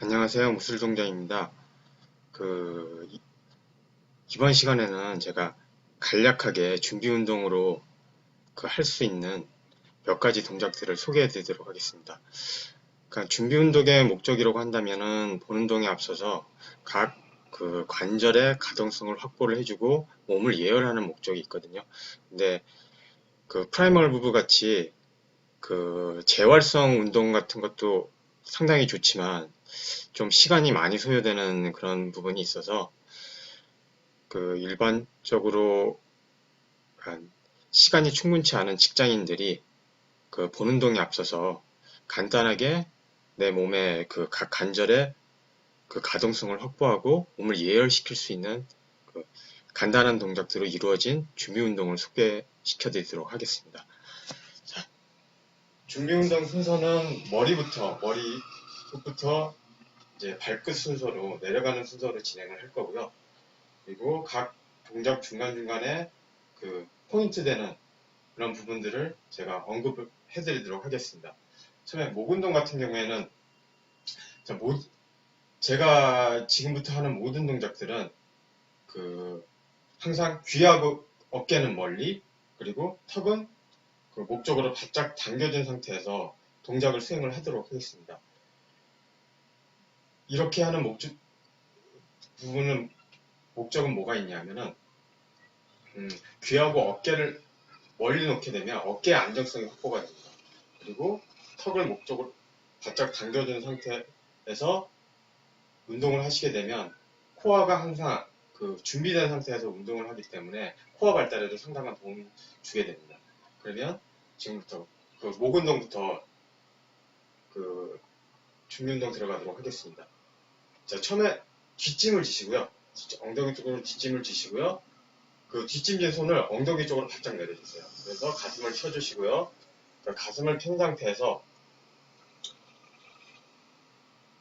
안녕하세요. 무술동장입니다. 그, 이- 이번 시간에는 제가 간략하게 준비 운동으로 그 할 수 있는 몇 가지 동작들을 소개해 드리도록 하겠습니다. 그러니까 준비 운동의 목적이라고 한다면은 본 운동에 앞서서 각 그 관절의 가동성을 확보를 해주고 몸을 예열하는 목적이 있거든요. 근데 그 프라이멀 부부 같이 그 재활성 운동 같은 것도 상당히 좋지만 좀 시간이 많이 소요되는 그런 부분이 있어서 그 일반적으로 시간이 충분치 않은 직장인들이 그 보는 동에 앞서서 간단하게 내 몸의 그 각 관절의 그 가동성을 확보하고 몸을 예열시킬 수 있는 그 간단한 동작들로 이루어진 준비 운동을 소개시켜 드리도록 하겠습니다. 자, 준비 운동 순서는 머리부터 머리부터 이제 발끝 순서로 내려가는 순서로 진행을 할 거고요. 그리고 각 동작 중간중간에 그 포인트 되는 그런 부분들을 제가 언급을 해드리도록 하겠습니다. 처음에 목 운동 같은 경우에는 제가 지금부터 하는 모든 동작들은 그 항상 귀하고 어깨는 멀리 그리고 턱은 그 목 쪽으로 바짝 당겨진 상태에서 동작을 수행을 하도록 하겠습니다. 이렇게 하는 목적 부분은 목적은 뭐가 있냐면은 음, 귀하고 어깨를 멀리 놓게 되면 어깨의 안정성이 확보가 됩니다. 그리고 턱을 목적으로 바짝 당겨준 상태에서 운동을 하시게 되면 코어가 항상 그 준비된 상태에서 운동을 하기 때문에 코어 발달에도 상당한 도움을 주게 됩니다. 그러면 지금부터 그 목 운동부터 그 준비 운동 들어가도록 하겠습니다. 자, 처음에 뒷짐을 지시고요. 엉덩이 쪽으로 뒷짐을 지시고요. 그 뒷짐진 손을 엉덩이 쪽으로 바짝 내려주세요. 그래서 가슴을 펴주시고요. 그 가슴을 편 상태에서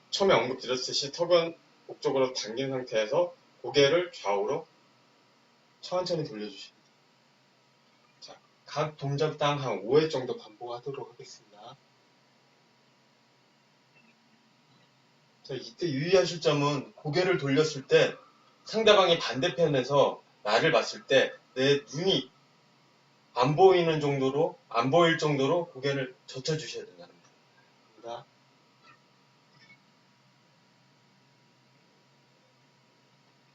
처음에 언급 드렸듯이 턱은 목 쪽으로 당긴 상태에서 고개를 좌우로 천천히 돌려주십니다. 자, 각 동작 당 한 5회 정도 반복하도록 하겠습니다. 이때 유의하실 점은 고개를 돌렸을 때 상대방이 반대편에서 나를 봤을 때 내 눈이 안 보이는 정도로 안 보일 정도로 고개를 젖혀 주셔야 된다는 겁니다.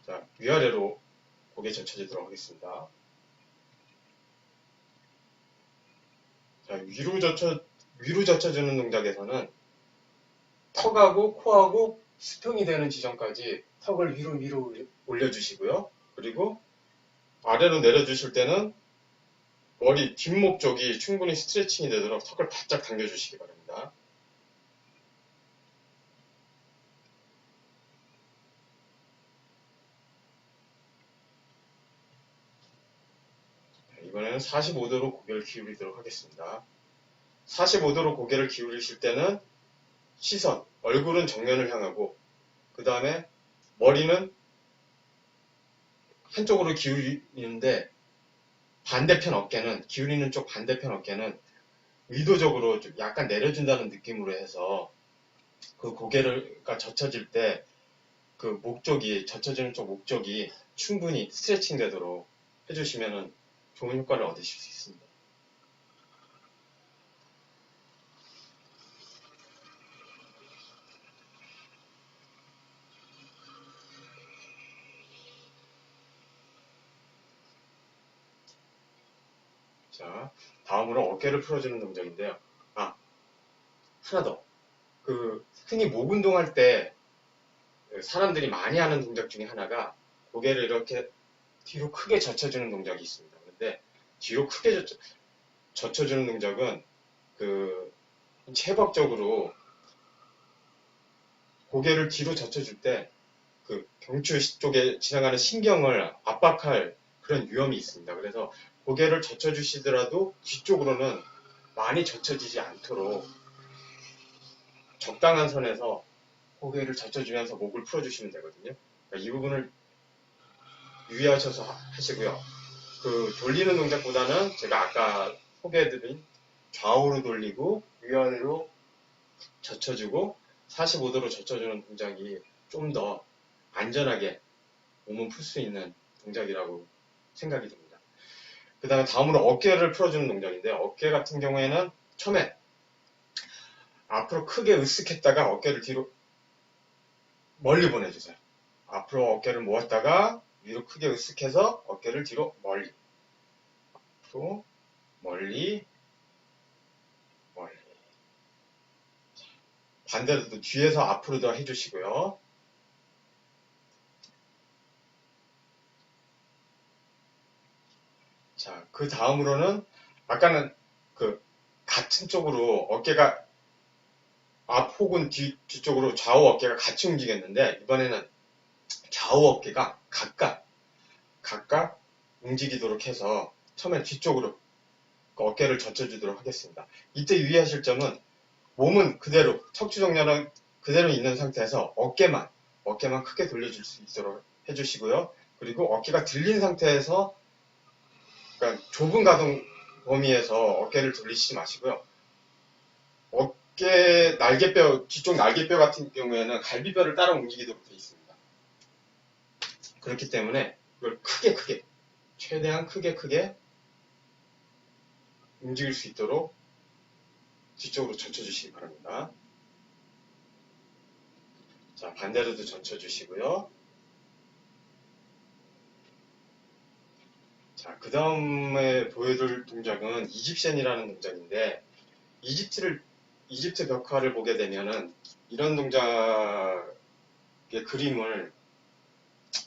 자, 위아래로 고개 젖혀지도록 하겠습니다. 자, 위로 젖혀 위로 젖혀주는 동작에서는 턱하고 코하고 수평이 되는 지점까지 턱을 위로 위로 올려주시고요. 그리고 아래로 내려주실 때는 머리 뒷목 쪽이 충분히 스트레칭이 되도록 턱을 바짝 당겨주시기 바랍니다. 이번에는 45도로 고개를 기울이도록 하겠습니다. 45도로 고개를 기울이실 때는 시선, 얼굴은 정면을 향하고 그 다음에 머리는 한쪽으로 기울이는데 반대편 어깨는 기울이는 쪽 반대편 어깨는 의도적으로 좀 약간 내려준다는 느낌으로 해서 그 그러니까 젖혀질 때 그 목쪽이 젖혀지는 쪽 목쪽이 충분히 스트레칭 되도록 해주시면 좋은 효과를 얻으실 수 있습니다. 자, 다음으로 어깨를 풀어주는 동작인데요. 아, 하나 더. 그, 흔히 목 운동할 때 사람들이 많이 하는 동작 중에 하나가 고개를 이렇게 뒤로 크게 젖혀주는 동작이 있습니다. 근데 뒤로 크게 젖혀, 젖혀주는 동작은 그, 체박적으로 고개를 뒤로 젖혀줄 때 그 경추 쪽에 지나가는 신경을 압박할 그런 위험이 있습니다. 그래서 고개를 젖혀주시더라도 뒤쪽으로는 많이 젖혀지지 않도록 적당한 선에서 고개를 젖혀주면서 목을 풀어주시면 되거든요. 그러니까 이 부분을 유의하셔서 하- 하시고요. 그 돌리는 동작보다는 제가 아까 소개해드린 좌우로 돌리고 위아래로 젖혀주고 45도로 젖혀주는 동작이 좀 더 안전하게 몸을 풀 수 있는 동작이라고 생각이 듭니다. 그 다음에 다음으로 어깨를 풀어주는 동작인데 어깨 같은 경우에는 처음에 앞으로 크게 으쓱했다가 어깨를 뒤로 멀리 보내주세요. 앞으로 어깨를 모았다가 위로 크게 으쓱해서 어깨를 뒤로 멀리 앞으로 멀리 멀리 자, 반대로도 뒤에서 앞으로도 해주시고요. 자, 그 다음으로는 아까는 그 같은 쪽으로 어깨가 앞 혹은 뒤, 뒤쪽으로 좌우 어깨가 같이 움직였는데 이번에는 좌우 어깨가 각각 각각 움직이도록 해서 처음에 뒤쪽으로 그 어깨를 젖혀주도록 하겠습니다. 이때 유의하실 점은 몸은 그대로 척추 정렬은 그대로 있는 상태에서 어깨만 어깨만 크게 돌려줄 수 있도록 해주시고요. 그리고 어깨가 들린 상태에서 그러니까 좁은 가동 범위에서 어깨를 돌리시지 마시고요. 어깨 날개뼈 뒤쪽 날개뼈 같은 경우에는 갈비뼈를 따라 움직이도록 되어 있습니다. 그렇기 때문에 이걸 크게 크게 최대한 크게 크게 움직일 수 있도록 뒤쪽으로 젖혀주시기 바랍니다. 자, 반대로도 젖혀주시고요. 자, 그 다음에 보여줄 동작은 이집션이라는 동작인데, 이집트를, 이집트 벽화를 보게 되면은, 이런 동작의 그림을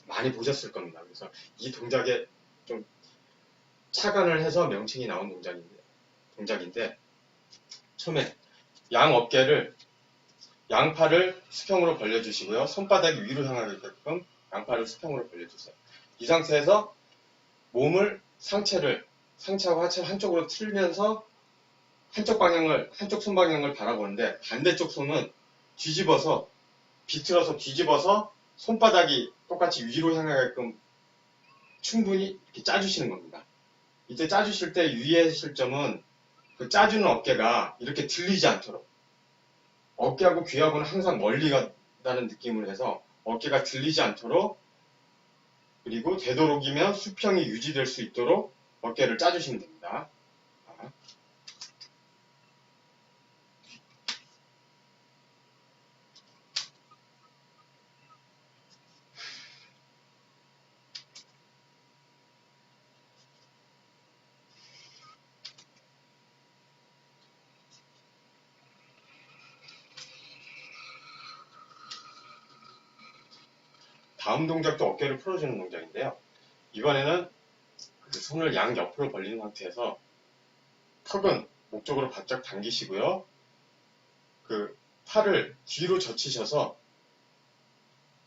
많이 보셨을 겁니다. 그래서 이 동작에 좀 착안을 해서 명칭이 나온 동작인데, 동작인데, 처음에 양 어깨를, 양팔을 수평으로 벌려주시고요. 손바닥이 위로 향하게끔 양팔을 수평으로 벌려주세요. 이 상태에서 몸을 상체를 상체하고 하체를 한쪽으로 틀면서 한쪽 방향을 한쪽 손 방향을 바라보는데 반대쪽 손은 뒤집어서 비틀어서 뒤집어서 손바닥이 똑같이 위로 향하게끔 충분히 이렇게 짜주시는 겁니다. 이때 짜주실 때 유의하실 점은 그 짜주는 어깨가 이렇게 들리지 않도록 어깨하고 귀하고는 항상 멀리 간다는 느낌을 해서 어깨가 들리지 않도록 그리고 되도록이면 수평이 유지될 수 있도록 어깨를 짜주시면 됩니다. 다음 동작도 어깨를 풀어주는 동작인데요. 이번에는 그 손을 양 옆으로 벌린 상태에서 턱은 목 쪽으로 바짝 당기시고요. 그 팔을 뒤로 젖히셔서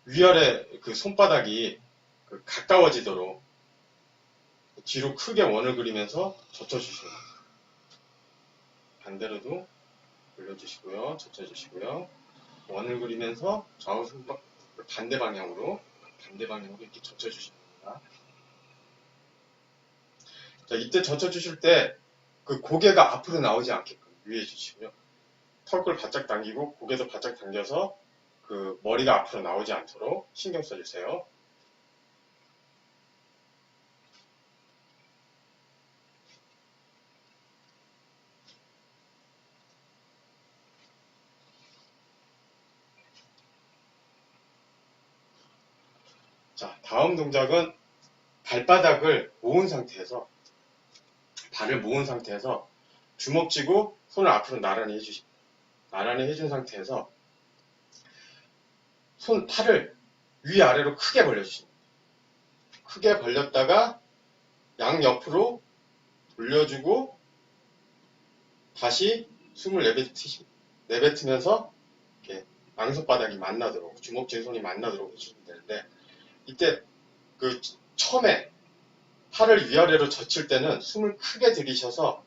위아래 그 손바닥이 그 가까워지도록 뒤로 크게 원을 그리면서 젖혀주시면 됩니다. 반대로도 올려주시고요. 젖혀주시고요. 원을 그리면서 좌우 손바 반대 방향으로 반대 방향으로 이렇게 젖혀주시면 됩니다. 자, 이때 젖혀 주실 때 그 고개가 앞으로 나오지 않게끔 유의해 주시고요. 턱을 바짝 당기고 고개도 바짝 당겨서 그 머리가 앞으로 나오지 않도록 신경 써 주세요. 자, 다음 동작은 발바닥을 모은 상태에서 발을 모은 상태에서 주먹 쥐고 손을 앞으로 나란히 해주시 나란히 해준 상태에서 손 팔을 위아래로 크게 벌려주십니다. 크게 벌렸다가 양 옆으로 돌려주고 다시 숨을 내뱉으시, 내뱉으면서 이렇게 양손바닥이 만나도록 주먹 쥔 손이 만나도록 해주시면 되는데 이때 그 처음에 팔을 위아래로 젖힐 때는 숨을 크게 들이셔서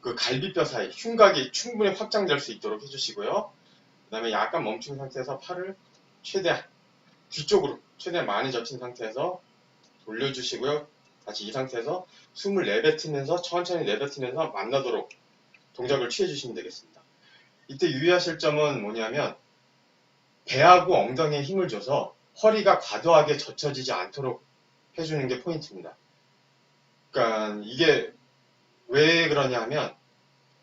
그 갈비뼈 사이 흉곽이 충분히 확장될 수 있도록 해주시고요. 그 다음에 약간 멈춘 상태에서 팔을 최대한 뒤쪽으로 최대한 많이 젖힌 상태에서 돌려주시고요. 다시 이 상태에서 숨을 내뱉으면서 천천히 내뱉으면서 만나도록 동작을 취해주시면 되겠습니다. 이때 유의하실 점은 뭐냐면 배하고 엉덩이에 힘을 줘서 허리가 과도하게 젖혀지지 않도록 해주는 게 포인트입니다. 그러니까 이게 왜 그러냐 하면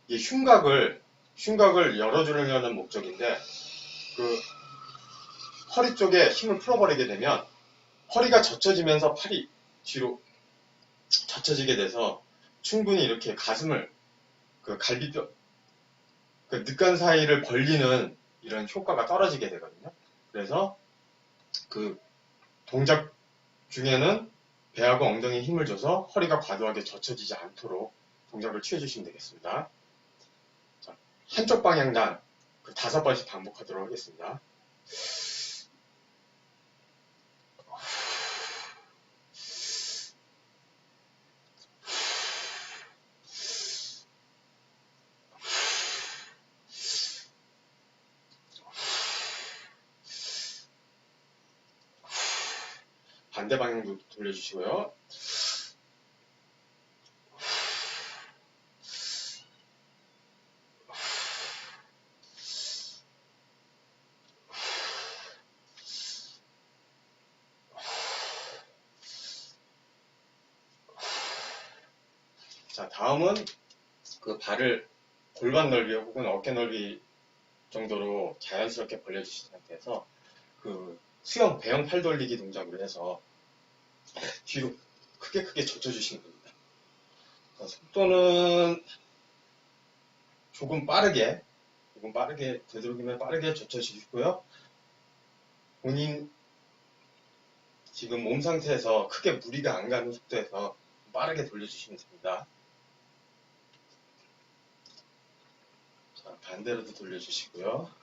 이 흉곽을 흉곽을 열어주려는 목적인데 그 허리 쪽에 힘을 풀어버리게 되면 허리가 젖혀지면서 팔이 뒤로 젖혀지게 돼서 충분히 이렇게 가슴을 그 갈비뼈 그 늑간 사이를 벌리는 이런 효과가 떨어지게 되거든요. 그래서 그 동작 중에는 배하고 엉덩이에 힘을 줘서 허리가 과도하게 젖혀지지 않도록 동작을 취해 주시면 되겠습니다. 자, 한쪽 방향당 그 다섯 번씩 반복하도록 하겠습니다. 반대 방향도 돌려주시고요. 자, 다음은 그 발을 골반 넓이 혹은 어깨 넓이 정도로 자연스럽게 벌려주신 상태에서 그 수영 배영 팔 돌리기 동작으로 해서 뒤로 크게 크게 젖혀주시면 됩니다. 자, 속도는 조금 빠르게, 조금 빠르게, 되도록이면 빠르게 젖혀주시고요. 본인 지금 몸 상태에서 크게 무리가 안 가는 속도에서 빠르게 돌려주시면 됩니다. 자, 반대로도 돌려주시고요.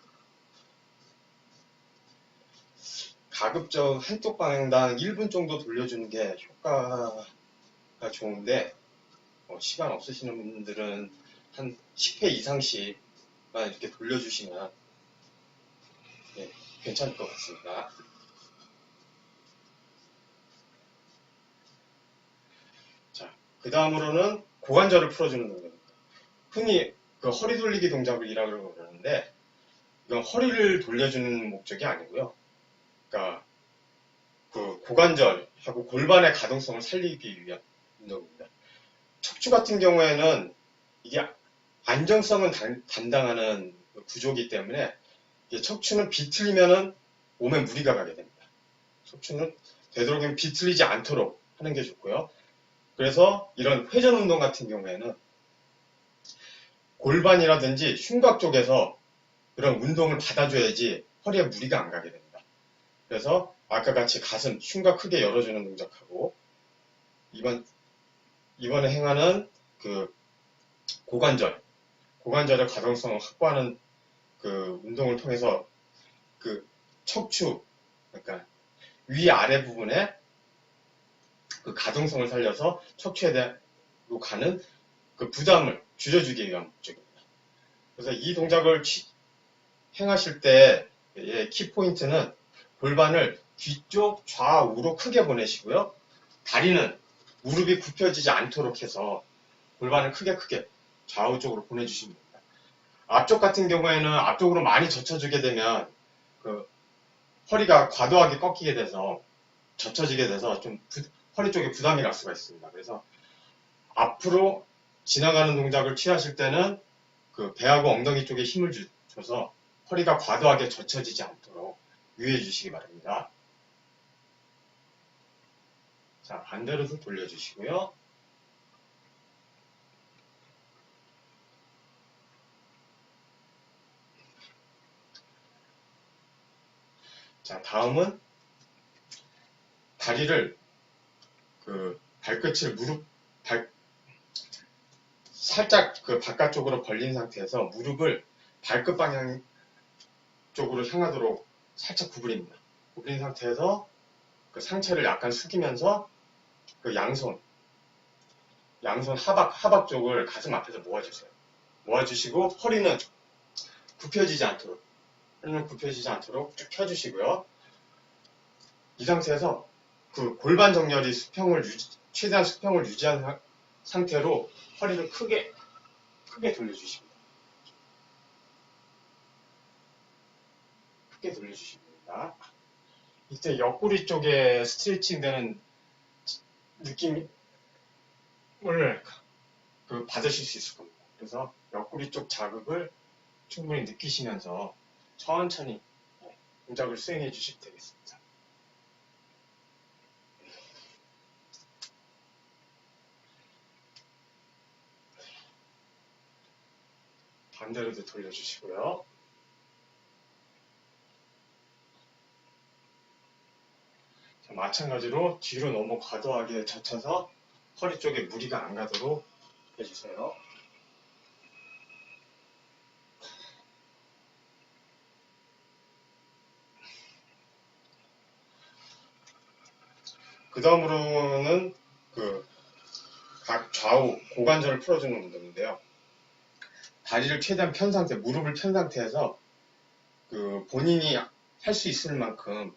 가급적 한쪽 방향당 1분 정도 돌려주는 게 효과가 좋은데 어, 시간 없으시는 분들은 한 10회 이상씩만 이렇게 돌려주시면 네, 괜찮을 것 같습니다. 자, 그 다음으로는 고관절을 풀어주는 동작입니다. 흔히 그 허리 돌리기 동작이라고 그러는데 이건 허리를 돌려주는 목적이 아니고요. 그러니까 그 고관절하고 골반의 가동성을 살리기 위한 운동입니다. 척추 같은 경우에는 이게 안정성은 단- 담당하는 구조이기 때문에 척추는 비틀리면은 몸에 무리가 가게 됩니다. 척추는 되도록이면 비틀리지 않도록 하는 게 좋고요. 그래서 이런 회전 운동 같은 경우에는 골반이라든지 흉곽 쪽에서 그런 운동을 받아줘야지 허리에 무리가 안 가게 됩니다. 그래서 아까 같이 가슴, 흉곽 크게 열어주는 동작하고 이번 이번에 행하는 그 고관절, 고관절의 가동성을 확보하는 그 운동을 통해서 그 척추, 그러니까 위 아래 부분에 그 가동성을 살려서 척추에 대로 가는 그 부담을 줄여주기 위한 목적입니다. 그래서 이 동작을 취- 행하실 때의 키포인트는 골반을 뒤쪽 좌우로 크게 보내시고요. 다리는 무릎이 굽혀지지 않도록 해서 골반을 크게 크게 좌우 쪽으로 보내주시면 됩니다. 앞쪽 같은 경우에는 앞쪽으로 많이 젖혀주게 되면 그 허리가 과도하게 꺾이게 돼서 젖혀지게 돼서 좀 부- 허리 쪽에 부담이 갈 수가 있습니다. 그래서 앞으로 지나가는 동작을 취하실 때는 그 배하고 엉덩이 쪽에 힘을 주- 줘서 허리가 과도하게 젖혀지지 않도록 유의해 주시기 바랍니다. 자, 반대로도 돌려주시고요. 자, 다음은 다리를 그 발끝을 무릎 발 살짝 그 바깥쪽으로 벌린 상태에서 무릎을 발끝 방향 쪽으로 향하도록 살짝 구부립니다. 구부린 상태에서 그 상체를 약간 숙이면서 그 양손, 양손 하박, 하박 쪽을 가슴 앞에서 모아주세요. 모아주시고 허리는 굽혀지지 않도록, 허리는 굽혀지지 않도록 쭉 펴주시고요. 이 상태에서 그 골반 정렬이 수평을 유지, 최대한 수평을 유지한 사- 상태로 허리를 크게, 크게 돌려주십니 크게 돌려주시면 됩니다. 이때 옆구리 쪽에 스트레칭 되는 느낌을 그 받으실 수 있을 겁니다. 그래서 옆구리 쪽 자극을 충분히 느끼시면서 천천히 동작을 수행해 주시면 되겠습니다. 반대로도 돌려주시고요. 마찬가지로 뒤로 너무 과도하게 젖혀서 허리 쪽에 무리가 안 가도록 해주세요. 그 다음으로는 그 각 좌우 고관절을 풀어주는 운동인데요. 다리를 최대한 편 상태, 무릎을 편 상태에서 그 본인이 할 수 있을 만큼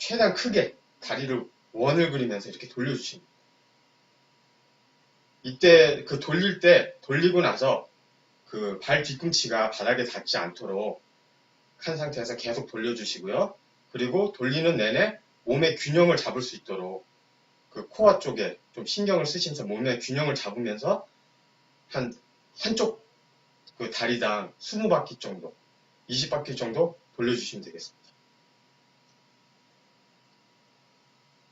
최대한 크게 다리를 원을 그리면서 이렇게 돌려주십니다. 이때 그 돌릴 때 돌리고 나서 그 발 뒤꿈치가 바닥에 닿지 않도록 한 상태에서 계속 돌려주시고요. 그리고 돌리는 내내 몸의 균형을 잡을 수 있도록 그 코어 쪽에 좀 신경을 쓰시면서 몸의 균형을 잡으면서 한 한쪽 그 다리당 20바퀴 정도, 20바퀴 정도 돌려주시면 되겠습니다.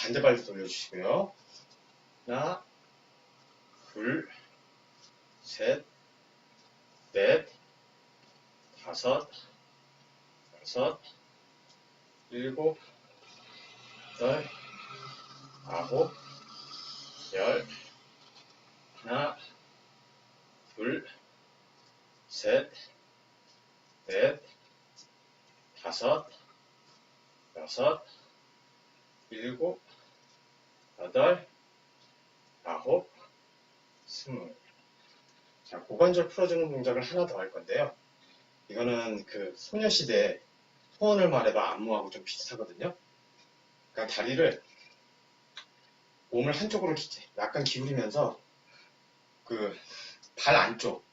자, 반대발도 돌려주시고요. 하나, 둘, 셋, 넷, 다섯, 여섯, 일곱, 여덟, 아홉, 열, 하나, 둘, 셋, 넷, 다섯, 여섯, 일곱, 여덟, 아홉, 스물. 자, 고관절 풀어주는 동작을 하나 더 할 건데요. 이거는 그 소녀시대 소원을 말해봐 안무하고 좀 비슷하거든요. 그러니까 다리를 몸을 한쪽으로 기- 약간 기울이면서 그 발 안쪽,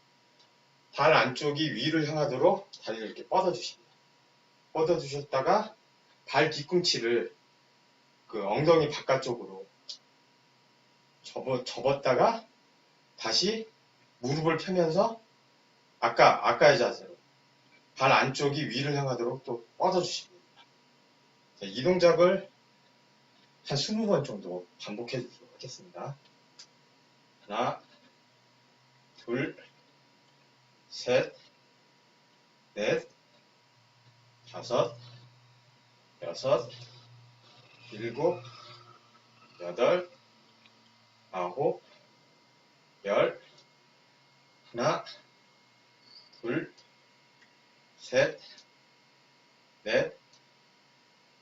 발 안쪽이 위를 향하도록 다리를 이렇게 뻗어주십니다. 뻗어주셨다가 발 뒤꿈치를 그 엉덩이 바깥쪽으로 접어, 접었다가 다시 무릎을 펴면서 아까, 아까의 자세로 발 안쪽이 위를 향하도록 또 뻗어 주십니다. 자, 이 동작을 한 20번 정도 반복해 주도록 하겠습니다. 하나, 둘, 셋, 넷, 다섯, 여섯, 일곱, 여덟, 아홉, 열, 하나, 둘, 셋, 넷,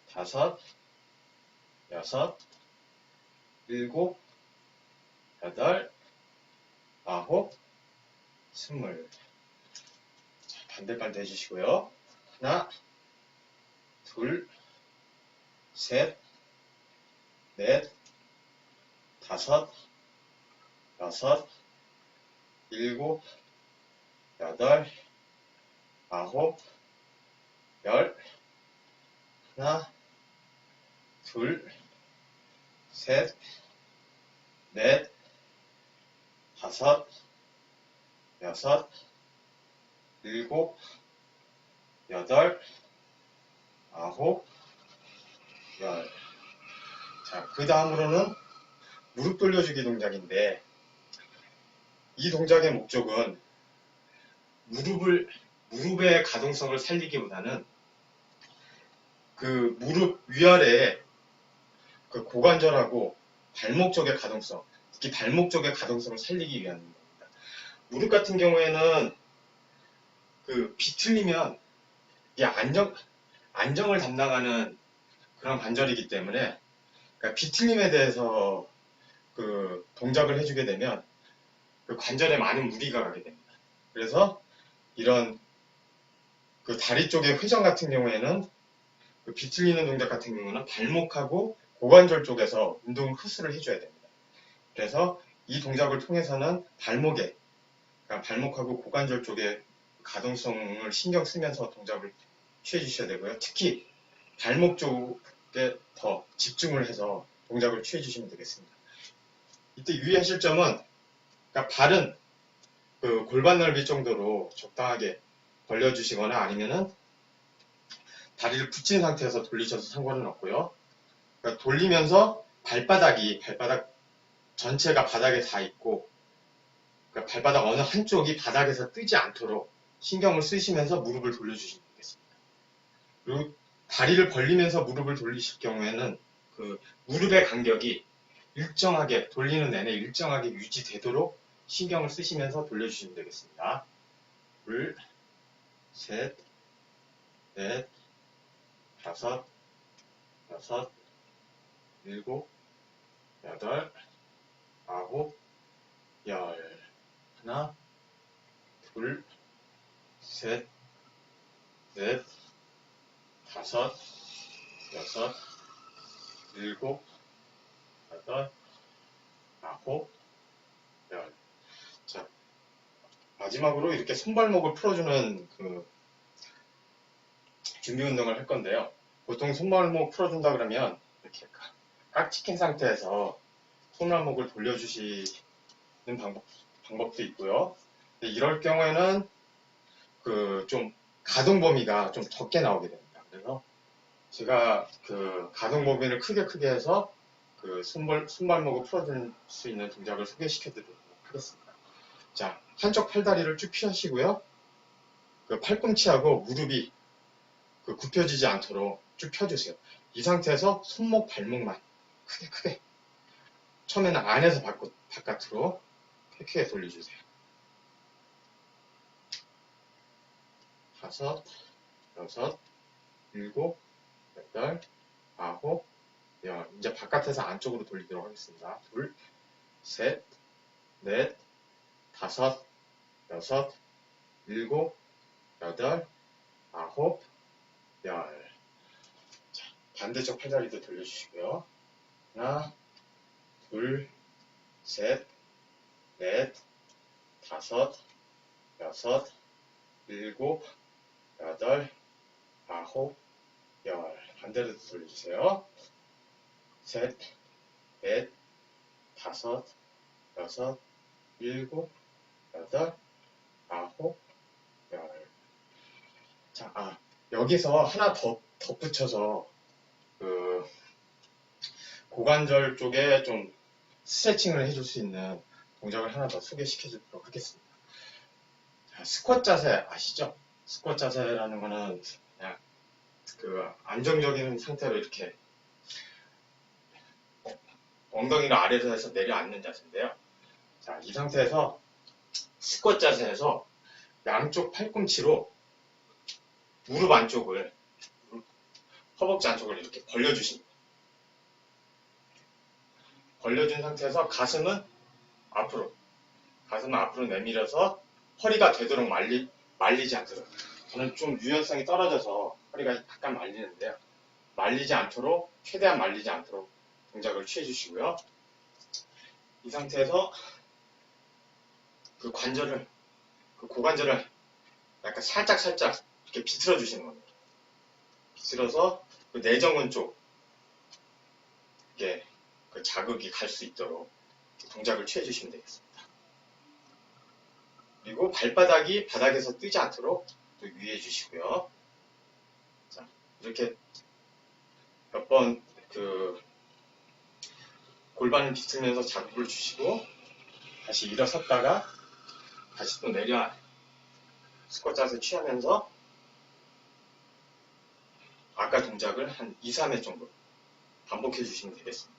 다섯, 여섯, 일곱, 여덟, 아홉, 스물. 자, 반대발도 해주시고요. 하나, 둘, 셋, 넷, 다섯, 여섯, 일곱, 여덟, 아홉, 열, 하나, 둘, 셋, 넷, 다섯, 여섯, 일곱, 여덟, 아홉, 열. 자, 그 다음으로는 무릎 돌려주기 동작인데, 이 동작의 목적은 무릎을, 무릎의 가동성을 살리기보다는 그 무릎 위아래에 그 고관절하고 발목 쪽의 가동성, 특히 발목 쪽의 가동성을 살리기 위한 겁니다. 무릎 같은 경우에는 그 비틀리면 이 안정, 안정을 담당하는 그런 관절이기 때문에 그러니까 비틀림에 대해서 그 동작을 해주게 되면 그 관절에 많은 무리가 가게 됩니다. 그래서 이런 그 다리 쪽의 회전 같은 경우에는 그 비틀리는 동작 같은 경우는 발목하고 고관절 쪽에서 운동 흡수를 해줘야 됩니다. 그래서 이 동작을 통해서는 발목에 그러니까 발목하고 고관절 쪽에 가동성을 신경 쓰면서 동작을 취해 주셔야 되고요. 특히 발목 쪽에 더 집중을 해서 동작을 취해 주시면 되겠습니다. 이때 유의하실 점은 그러니까 발은 그 골반 넓이 정도로 적당하게 벌려주시거나 아니면은 다리를 붙인 상태에서 돌리셔도 상관은 없고요. 그러니까 돌리면서 발바닥이 발바닥 전체가 바닥에 닿아 있고 그러니까 발바닥 어느 한쪽이 바닥에서 뜨지 않도록 신경을 쓰시면서 무릎을 돌려주시면 되겠습니다. 그리고 다리를 벌리면서 무릎을 돌리실 경우에는 그 무릎의 간격이 일정하게 돌리는 내내 일정하게 유지되도록 신경을 쓰시면서 돌려주시면 되겠습니다. 둘, 셋, 넷, 다섯, 여섯, 일곱, 여덟, 아홉, 열. 하나, 둘, 셋, 넷, 다섯, 여섯, 일곱, 여덟, 아홉, 열. 자, 마지막으로 이렇게 손발목을 풀어주는 그 준비 운동을 할 건데요. 보통 손발목 풀어준다 그러면 이렇게 깍 찍힌 상태에서 손발목을 돌려주시는 방법, 방법도 있고요. 이럴 경우에는 그 좀 가동 범위가 좀 적게 나오게 됩니다. 그래서 제가 그 가동 범위를 크게 크게 해서 그 손발, 손발목을 풀어줄 수 있는 동작을 소개시켜 드리도록 하겠습니다. 자, 한쪽 팔다리를 쭉 펴시고요. 그 팔꿈치하고 무릎이 그 굽혀지지 않도록 쭉 펴주세요. 이 상태에서 손목, 발목만 크게 크게 처음에는 안에서 바깥, 바깥으로 크게 돌려주세요. 다섯, 여섯, 일곱, 여덟, 아홉, 열. 이제 바깥에서 안쪽으로 돌리도록 하겠습니다. 둘, 셋, 넷, 다섯, 여섯, 일곱, 여덟, 아홉, 열. 자, 반대쪽 팔다리도 돌려주시고요. 하나, 둘, 셋, 넷, 다섯, 여섯, 일곱, 여덟, 아홉, 열. 반대로 돌려주세요. 셋, 넷, 다섯, 여섯, 일곱, 여덟, 아홉, 열. 자, 아, 여기서 하나 더 덧붙여서, 그, 고관절 쪽에 좀 스트레칭을 해줄 수 있는 동작을 하나 더 소개시켜 주도록 하겠습니다. 자, 스쿼트 자세 아시죠? 스쿼트 자세라는 거는 그냥 그 안정적인 상태로 이렇게 엉덩이를 아래로 해서 내려앉는 자세인데요. 자, 이 상태에서 스쿼트 자세에서 양쪽 팔꿈치로 무릎 안쪽을 허벅지 안쪽을 이렇게 벌려주십니다. 벌려준 상태에서 가슴은 앞으로 가슴을 앞으로 내밀어서 허리가 되도록 말리, 말리지 않도록 저는 좀 유연성이 떨어져서 허리가 약간 말리는데요. 말리지 않도록 최대한 말리지 않도록 동작을 취해 주시고요. 이 상태에서 그 관절을 그 고관절을 약간 살짝 살짝 이렇게 비틀어 주시는 겁니다. 비틀어서 그 내정근 쪽 이게 그 자극이 갈 수 있도록 동작을 취해 주시면 되겠습니다. 그리고 발바닥이 바닥에서 뜨지 않도록 또 유의해 주시고요. 자, 이렇게 몇 번 그 골반을 비틀면서 자극을 주시고 다시 일어섰다가 다시 또 내려야 스쿼트 자세 취하면서 아까 동작을 한 2, 3회 정도 반복해 주시면 되겠습니다.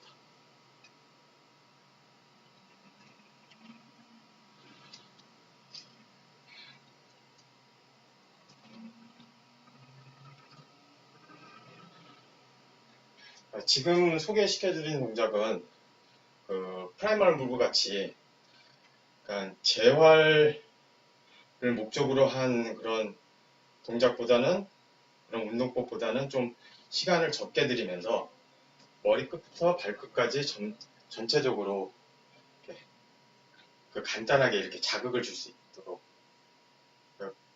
지금 소개시켜드린 동작은 그 프라이멀 무브 같이 약간 재활을 목적으로 한 그런 동작보다는 그런 운동법보다는 좀 시간을 적게 들이면서 머리끝부터 발끝까지 전, 전체적으로 그 간단하게 이렇게 자극을 줄 수 있도록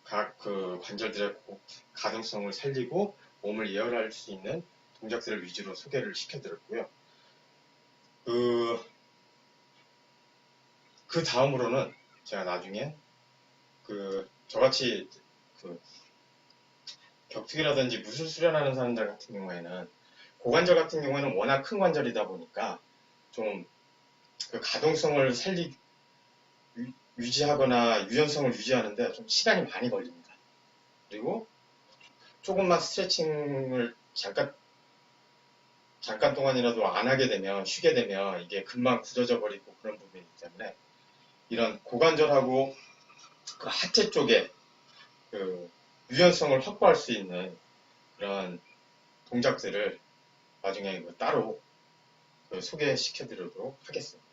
그각그 관절들의 고- 가동성을 살리고 몸을 예열할 수 있는 동작들을 위주로 소개를 시켜드렸고요. 그, 그 다음으로는 제가 나중에 그 저같이 그 격투기라든지 무술 수련하는 사람들 같은 경우에는 고관절 같은 경우에는 워낙 큰 관절이다 보니까 좀 그 가동성을 살리 유- 유지하거나 유연성을 유지하는데 좀 시간이 많이 걸립니다. 그리고 조금만 스트레칭을 잠깐 잠깐 동안이라도 안 하게 되면 쉬게 되면 이게 금방 굳어져 버리고 그런 부분이기 때문에 이런 고관절하고 그 하체 쪽에 그 유연성을 확보할 수 있는 그런 동작들을 나중에 그 따로 그 소개시켜 드리도록 하겠습니다.